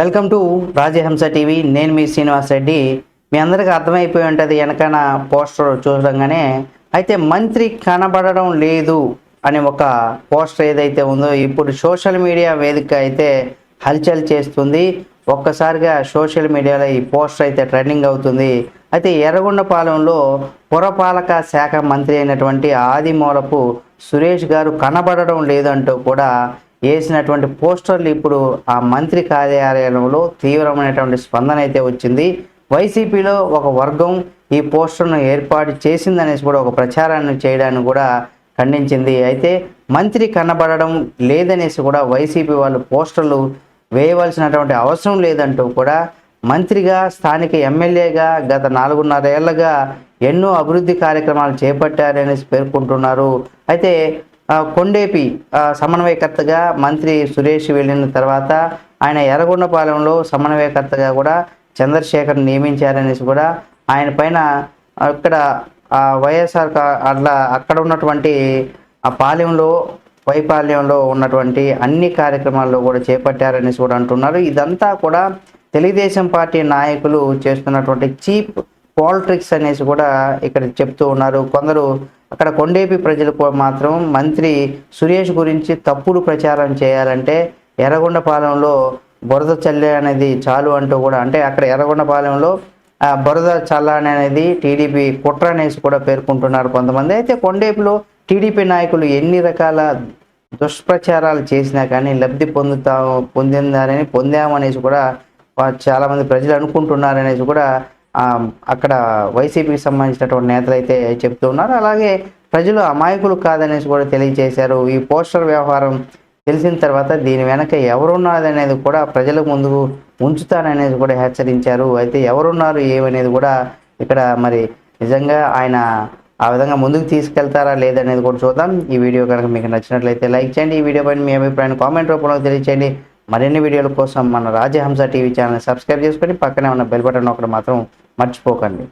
Welcome to రాజహంస TV. నేను మీ శ్రీనివాస్ రెడ్డి. మీ అందరికీ అర్థమైపోయి ఉంటుంది వెనకన పోస్టర్ చూడంగానే అయితే మంత్రి కనబడడం లేదు అనే ఒక పోస్టర్ ఏదైతే ఉందో ఇప్పుడు సోషల్ మీడియా వేదిక అయితే హల్చల్ చేస్తుంది. ఒక్కసారిగా సోషల్ మీడియాలో ఈ పోస్టర్ అయితే ట్రెండింగ్ అవుతుంది. అయితే ఎర్రగొండపాలెంలో పురపాలక శాఖ మంత్రి అయినటువంటి ఆదిమూలపు సురేష్ గారు కనబడడం లేదంటూ కూడా వేసినటువంటి పోస్టర్లు ఇప్పుడు ఆ మంత్రి కార్యాలయంలో తీవ్రమైనటువంటి స్పందన అయితే వచ్చింది. వైసీపీలో ఒక వర్గం ఈ పోస్టర్ను ఏర్పాటు చేసిందనేసి కూడా ఒక ప్రచారాన్ని చేయడానికి కూడా ఖండించింది. అయితే మంత్రి కనబడడం లేదనేసి కూడా వైసీపీ వాళ్ళు పోస్టర్లు వేయవలసినటువంటి అవసరం లేదంటూ కూడా మంత్రిగా స్థానిక ఎమ్మెల్యేగా గత నాలుగున్నర ఏళ్ళగా ఎన్నో అభివృద్ధి కార్యక్రమాలు చేపట్టారనేసి పేర్కొంటున్నారు. అయితే కొండేపి సమన్వయకర్తగా మంత్రి సురేష్ వెళ్ళిన తర్వాత ఆయన ఎర్రగొండపాలెంలో సమన్వయకర్తగా కూడా చంద్రశేఖర్ నియమించారనేసి కూడా ఆయన పైన అక్కడ వైఎస్ఆర్ అట్లా అక్కడ ఉన్నటువంటి ఆ పాలెంలో వైపాల్యంలో ఉన్నటువంటి అన్ని కార్యక్రమాల్లో కూడా చేపట్టారనేసి కూడా అంటున్నారు. ఇదంతా కూడా తెలుగుదేశం పార్టీ నాయకులు చేస్తున్నటువంటి చీప్ పాలిటిక్స్ అనేసి కూడా ఇక్కడ చెప్తూ ఉన్నారు. కొందరు అక్కడ కొండేపి ప్రజలు మాత్రం మంత్రి సురేష్ గురించి తప్పుడు ప్రచారం చేయాలంటే ఎర్రగొండపాలెంలో బురద చల్లే అనేది చాలు అంటూ కూడా అంటే అక్కడ ఎర్రగొండపాలెంలో ఆ, బురద చల్లని అనేది టీడీపీ కుట్ర అనేసి కూడా పేర్కొంటున్నారు కొంతమంది. అయితే కొండేపిలో టీడీపీ నాయకులు ఎన్ని రకాల దుష్ప్రచారాలు చేసినా కానీ లబ్ధి పొందుతాము పొందిందారని పొందామనేసి కూడా చాలామంది ప్రజలు అనుకుంటున్నారనేసి కూడా అక్కడ వైసీపీకి సంబంధించినటువంటి నేతలు అయితే చెప్తూ ఉన్నారు. అలాగే ప్రజలు అమాయకులు కాదనేసి కూడా తెలియజేశారు. ఈ పోస్టర్ వ్యవహారం తెలిసిన తర్వాత దీని వెనక ఎవరున్నది అనేది కూడా ప్రజల ముందుకు ఉంచుతాననేది కూడా హెచ్చరించారు. అయితే ఎవరున్నారు ఏమనేది కూడా ఇక్కడ మరి నిజంగా ఆయన ఆ విధంగా ముందుకు తీసుకెళ్తారా లేదనేది కూడా చూద్దాం. ఈ వీడియో కనుక మీకు నచ్చినట్లయితే లైక్ చేయండి. ఈ వీడియో పైన మీ అభిప్రాయాన్ని కామెంట్ రూపంలో తెలియచేయండి. మరిన్ని వీడియోల కోసం మన రాజహంస టీవీ ఛానల్ సబ్స్క్రైబ్ చేసుకొని పక్కనే ఉన్న బెల్ బటన్ ఒకటి మాత్రం మర్చిపోకండి.